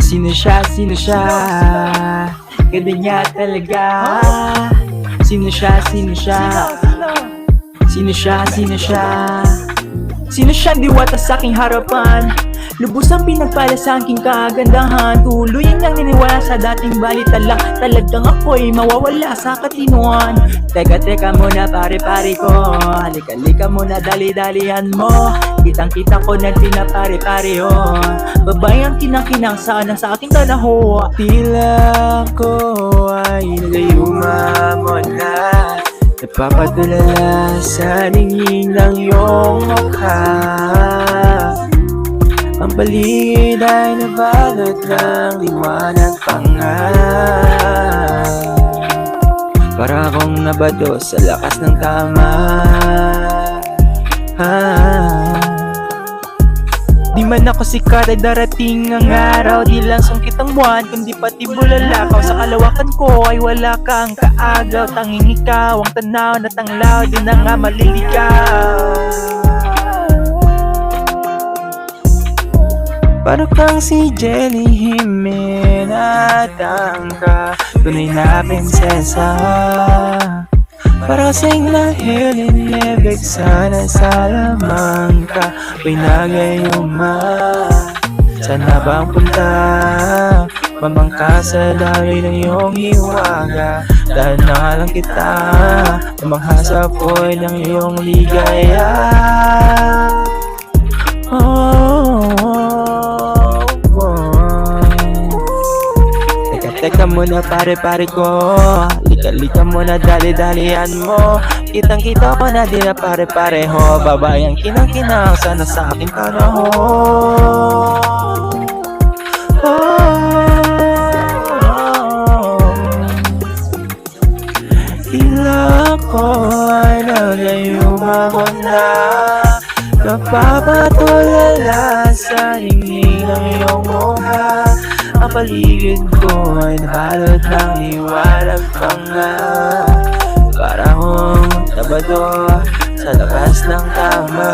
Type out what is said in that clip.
Sino siya, sino siya? Ganda niya talaga. Sino siya, sino siya? Sino siya, sino siya? Sino siya diwata sa aking harapan? Lubos ang pinagpala sa aking kagandahan. Tuluyan niyang sa dating balita lang Talagang ako'y mawawala sa katinuan. Teka teka muna pare pare ko. Halika halika muna dali dalihan mo. Kitang kita ko na pinapare pare oh Babae ang kinang kinang sana sa aking tanaho Tila ko ay nagayuma mo na Napapadulala sa ningin ng iyong mukha Ang paligid ay nabalot ng liwanag panga Para akong nabado sa lakas ng tama. Ah. Di man ako sikat ay darating ang araw. Di lang sungkit ang buwan kundi pati bulalakaw. Sa kalawakan ko ay wala kang kaagaw. Tanging ikaw ang tanaw na tanglaw Di na nga maliligaw Para kang si Jelly Jimena Tangka Tunay na prinsesa. Para kasing lahil inibig sana sa lamang ka Pinagayuma Sana bang punta? Mamangka sa daloy ng iyong hiwaga. Dahil na lang kita Mamangha sa apoy ng iyong ligaya Teka, muna pare pare ko. Lika-lika muna dali-dalian mo. Kitang kita ko na di na pare pareho. Babayang kinang-kinang sana sa aking panahon. Tila ko ay nagayuma na Napapatulala sa hingin ng iyong mukha. Ang paligid ko ay nabalot ng iwalag panga Para akong nabado sa lakas ng tama